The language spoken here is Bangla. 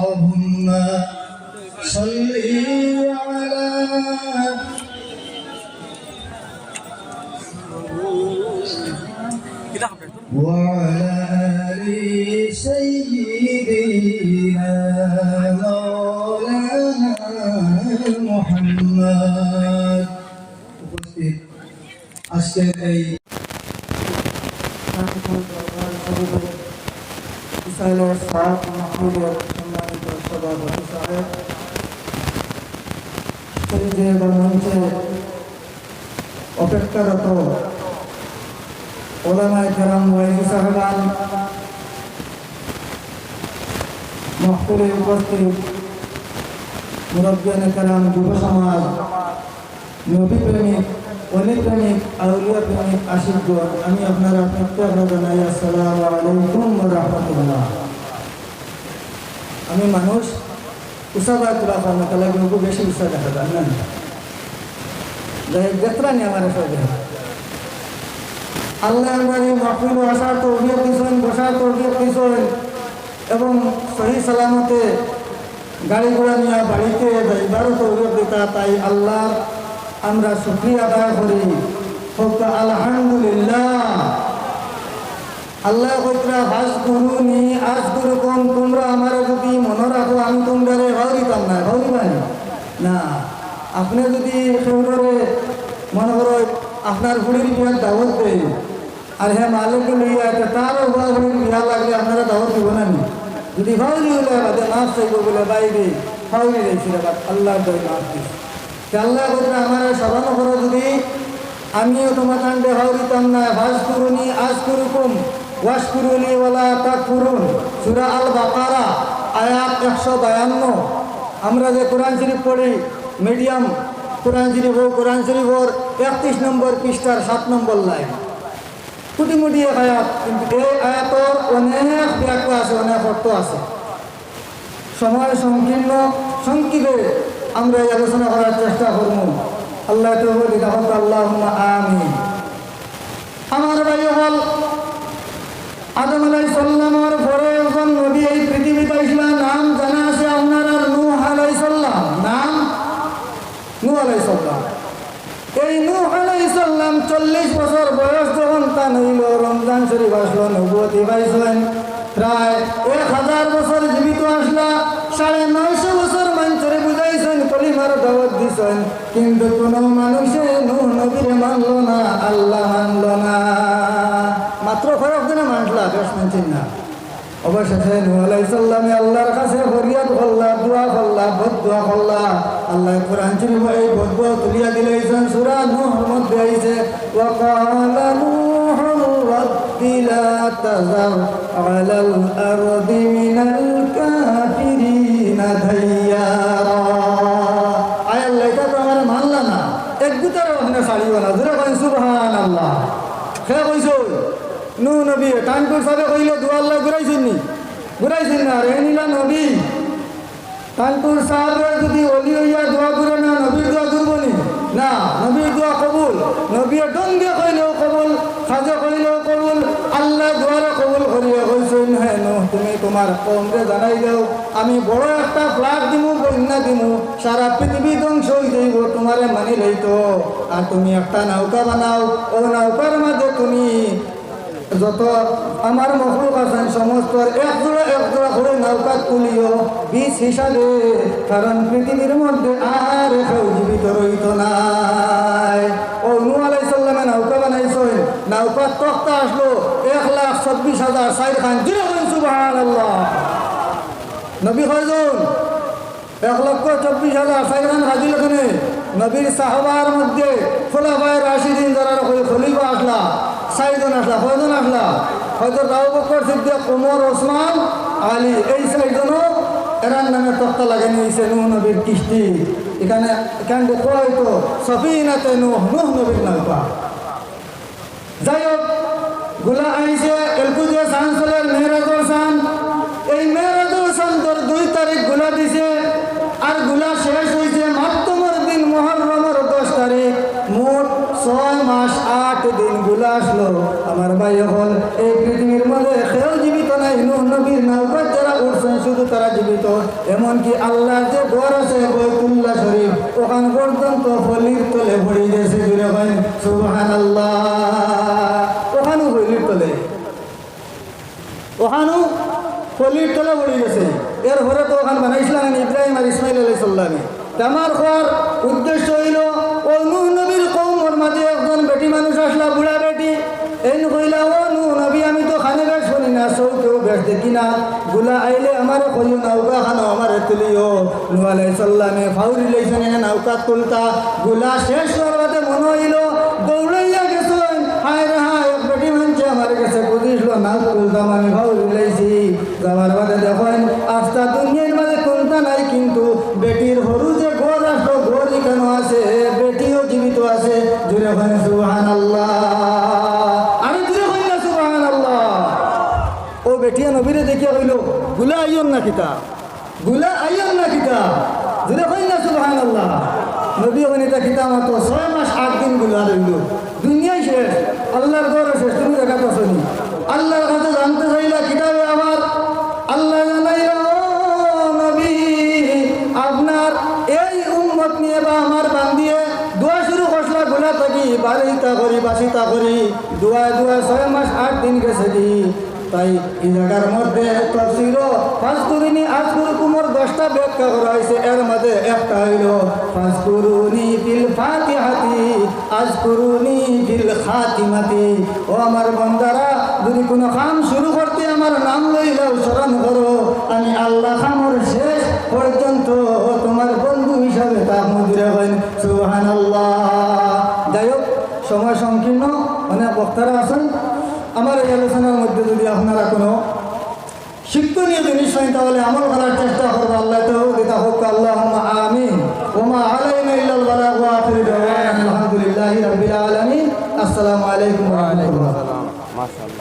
اللهم صل على وعلى آل سيدنا مولانا محمد উপস্থিত আজকের এই ইসরায়েলের সাত মাহমুদের সম্মানিত সভাপতি সাহেব বা মঞ্চে অপেক্ষারত ওলামায় কেরাম, ওয়াইজি সাহেবান মহফিলে উপস্থিত মুরব্বিয়ান কেরাম যুব সমাজ নবী প্রেমিক অলি প্রেমিক আউলিয়া প্রেমিক আশিকগণ আমি আপনারা প্রত্যেক জানাই আসসালামু আলাইকুম রাহমাতুল্লাহ। আমি মানুষ উষাবা তুলা ফার্মে তাহলে কিন্তু বেশি উষা দেখা যায় না। যাই যাত্রা নিয়ে আমার সঙ্গে আল্লাহ বাড়ি মাহফিল আসার তৌফিক দিয়েছেন বসার তৌফিক দিয়েছেন এবং সহি সালামতে গাড়ি ঘোড়া নিয়ে বাড়িতে যাইবারও তৌফিক দিতা, তাই আল্লাহ আমরা শুক্রিয়া আদায় করি। আলহামদুলিল্লাহ। আল্লাহ কইতরা হাস গুরু নি আজ গুরু কোন তোমরা আমার যদি মনে রাখো, আমি তোমরা হরিতাম না হরিবানি না, আপনি যদি সেগুলোরে মনে করো, আপনার হুড়ির বিয়ার দাওয়াত দেয়, আর হ্যাঁ মালিককে লইয়া আছে তারও হুড়ির বিয়া লাগলে আপনারা দাওয়াত দিব না। যদি হরি হইলে বাদে মাফ চাইব বলে বাইরে হরি দিয়েছিল বাট আল্লাহ দই মাফ তে আল্লাহ কইতরা আমার স্মরণ করো যদি, আমিও তোমার কাণ্ডে হরিতাম না ভাজ করুনি, আজ করুকুম ওয়াশ করুনি ওলা তাক করুন সুরা আল বাকারা আয়াত একশো বায়ান্ন। আমরা যে কোরআন শরীফ পড়ি, মিডিয়াম কোরআন শরীফ ও কোরআন শরীফ ওর একত্রিশ নম্বর পৃষ্ঠার সাত নম্বর লাইন। কুটি মুটি এক আয়াত, কিন্তু এই আয়াতর অনেক ব্যাখ্যা আছে, অনেক অর্থ আছে। সময় সংকীর্ণ, সংক্ষিপে আমরা এই আলোচনা করার চেষ্টা করব। আল্লাহ আল্লাহ আমি আমার ভাই হল আদম আলাই সাল্লামর পরে যখন নবী এই পৃথিবীতে আসলেন নাম জানা আছে আপনার নূহ আলাই সাল্লাম নাম? নূহ আলাই সাল্লাম এই নূহ আলাই সাল্লাম চল্লিশ বছর বয়স যখন তা নইল রমজান শরীফ আসলো নবতী পাইছেন প্রায় এক হাজার বছর জীবিত আসলা, সাড়ে নয়শো বছর মানুষের বুঝাইছেন, কলিমার দাওয়াত দিছেন। কিন্তু কোন মানুষে নূহ নবীরে মানল না, আল্লাহ মানল না। মাত্র কয়েক দিনে মানলা বেশ মানছেন না। অবশেষে সালামে আল্লাহর কাছে ফরিয়াদ করলা, দোয়া করলা বদ দোয়া করলা। আল্লাহ কোরআন শরীফ এই বদ দোয়া তুলিয়া দিলেছেন সূরা নূহর মধ্যে আইছে ওয়া ক্বালা নূহ রাব্বি লা তাযার আলাল আরদি মিনাল কাফিরিনা দাইয়ারা। আয় আল্লাহ, এটা তো আমার মানলা না। এক গুতার ওখানে ছাড়িও সে কইছো নু নবী কানপুর সাহেব কইলে দু আল্লাহ ঘুরাইছেন নি? ঘুরাইছেন না, রে নিলা নবী। কানপুর সাহেবের যদি অলি হইয়া দোয়া করে না, নবীর দোয়া করব নি? না, নবীর দোয়া কবুল। নবীর ডঙ্গে কইলেও কবুল। সাজে কইলেও কবুল। আল্লাহ দোয়ারে কবুল করিয়া কইছেন হ্যাঁ তুমি তোমার কমরে জানাই দাও। আমি বড় একটা ফ্লাট দিমু, বন্যা দিমু। সারা পৃথিবী ধ্বংস হয়ে যাইব, তোমারে মানি লইতো। আর তুমি একটা নৌকা বানাও। ও নৌকার মাঝে তুমি যত আমার মখলুক আছেন সমস্ত এক জোড়া এক জোড়া করে নৌকা তুলিও। বিষ হিসাবে, কারণ পৃথিবীর মধ্যে আর কেউ জীবিত রইত নাই। ও নু আলাই সাল্লামে নৌকা বানাইছেন নৌকা তক্তা আসলো, এক লাখ চব্বিশ হাজার সাইড খান। জিরো সুবাহ নবী কয়জন? এক লক্ষ চব্বিশ হাজার সাইরান হাজির ওখানে নবীর সাহবার মধ্যে খোলাফায় রাশিদিন যারা খলিফা আসলা। সাইজন আসলা কয়জন আসলা হয়তো রাও বকর সিদ্দিক কোমর ওসমান আলী, এই সাইজনও এরার নামে তক্তা লাগে নিয়েছে নুহ নবীর কিস্তি এখানে এখান থেকে হয়তো সফিনাতে নুহ নুহ নবীর নৌকা যাই হোকগুলা আইসে এলকুজে সানসলের মেহরাজর সান এমনকি আল্লাহর যে ঘর আছে বৈতুল্লাহ শরীফ, ওখান পর্যন্ত ফলির তলে ভরি গেছে জুড়ে হয় সুবহান আল্লাহ ওখানেও ফলির তলে। ওখানেও ফলির তলে ভরি গেছে এর ঘরে তো ওখান বানাইছিলাম ইব্রাহিম আর ইসমাইল আলাই সাল্লামে আমার খোয়ার উদ্দেশ্য হইল নূহ নবীর কৌমর মাঝে একজন বেটি মানুষ আসলা, বুড়া বেটি। এই কইলা, ও খানে বেশ শুনি না সৌ কেউ বেশ দেখি না। গুলা আইলে আমার কইও নৌকা খানো আমার তুলিও। আলাই সাল্লামে ফাউরি লইছেন নৌকা তুলতা। গুলা শেষ করবাতে মনে হইল, দৌড়াইয়া গেছেন। হায় রে হায় বেটি মানছে আমার কাছে বুঝিসলো না তুলতাম আমি ফাউরি লইছি। যাওয়ার বাদে দেখেন আস্তা দুনিয়ার মাঝে কোনটা নাই, কিন্তু বেটির হরু যে গোর আসলো, গোরই কেন আছে? বেটিও জীবিত আছে। জুড়ে সুহান আল্লাহ গুলা আইয়ন না কিতা গুলা আইয়ন না কিতা জুড়ে হই না সুহান আল্লাহ নবী অনিতা কিতা মাতো ছয় মাস, আট দিনগুলা রইল। দুনিয়াই শেষ, আল্লাহর গড় শেষ, তুমি দেখা পাচ্ছি আল্লাহর কাছে জানতে চাইলা কিতাবে আমার। আল্লাহ জানাই নবী, আপনার এই উম্মত নিয়ে বা আমার বান্দিয়ে দোয়া শুরু করছিলা গোলা থাকি বাড়িতা করি, বাসিতা করি। দোয়া দোয়া ছয় মাস, আট দিন গেছে কি তাই এই জায়গার মধ্যে তফসির পাঁচ কুরুনি আজ কুরু কুমোর দশটা ব্যাখ্যা করা হয়েছে এর মধ্যে একটা হইল পাঁচ কুরুনি বিল ফাতিহাতি আজ কুরুনি বিল খাতিমাতি। ও আমার বন্দারা, যদি কোনো কাম শুরু করতে আমার নাম লইলেও স্মরণ করো, আমি আল্লাহ খামর শেষ পর্যন্ত তোমার বন্ধু হিসাবে তা মন্দিরে হইন। সুহান আল্লাহ যাই হোক, সময় সংকীর্ণ, অনেক বক্তারা আছেন। এই আলোচনার মধ্যে যদি আপনারা কোনো শিক্ষণীয় জিনিস হয়, তাহলে আমল করার চেষ্টা করব আল্লাহ তো দিতা হোক আল্লাহ আমিন। ওমা আলাইনা ইল্লাল বালাগ ওয়া আখিরু দাওয়ানা আলহামদুলিল্লাহি রাব্বিল আলামিন। আসসালামু আলাইকুম ওয়া